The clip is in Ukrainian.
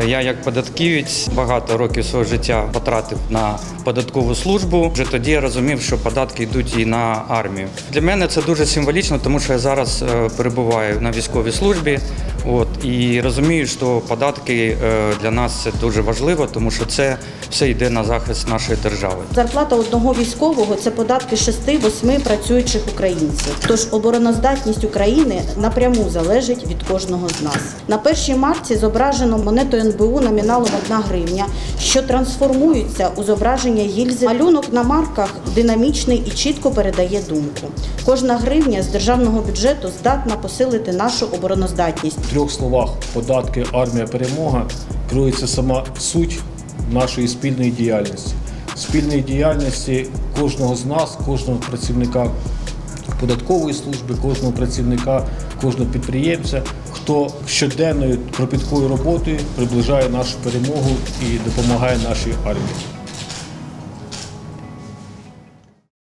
Я як податківець багато років свого життя потратив на податкову службу. Вже тоді я розумів, що податки йдуть і на армію. Для мене це дуже символічно, тому що я зараз е, перебуваю на військовій службі. От і розумію, що податки е, для нас це дуже важливо, тому що це все йде на захист нашої держави. Зарплата одного військового це податки 6-8 працюючих українців. Тож обороноздатність України напряму залежить від кожного з нас. На першій марці зображено монету НБУ номіналом 1 гривня, що трансформується у зображення гільзи. Малюнок на марках динамічний і чітко передає думку. Кожна гривня з державного бюджету здатна посилити нашу обороноздатність. В трьох словах податки, армія, перемога керується сама суть нашої спільної діяльності. Спільної діяльності кожного з нас, кожного працівника податкової служби, кожного працівника, кожного підприємця, хто щоденною кропіткою роботою приближає нашу перемогу і допомагає нашій армії.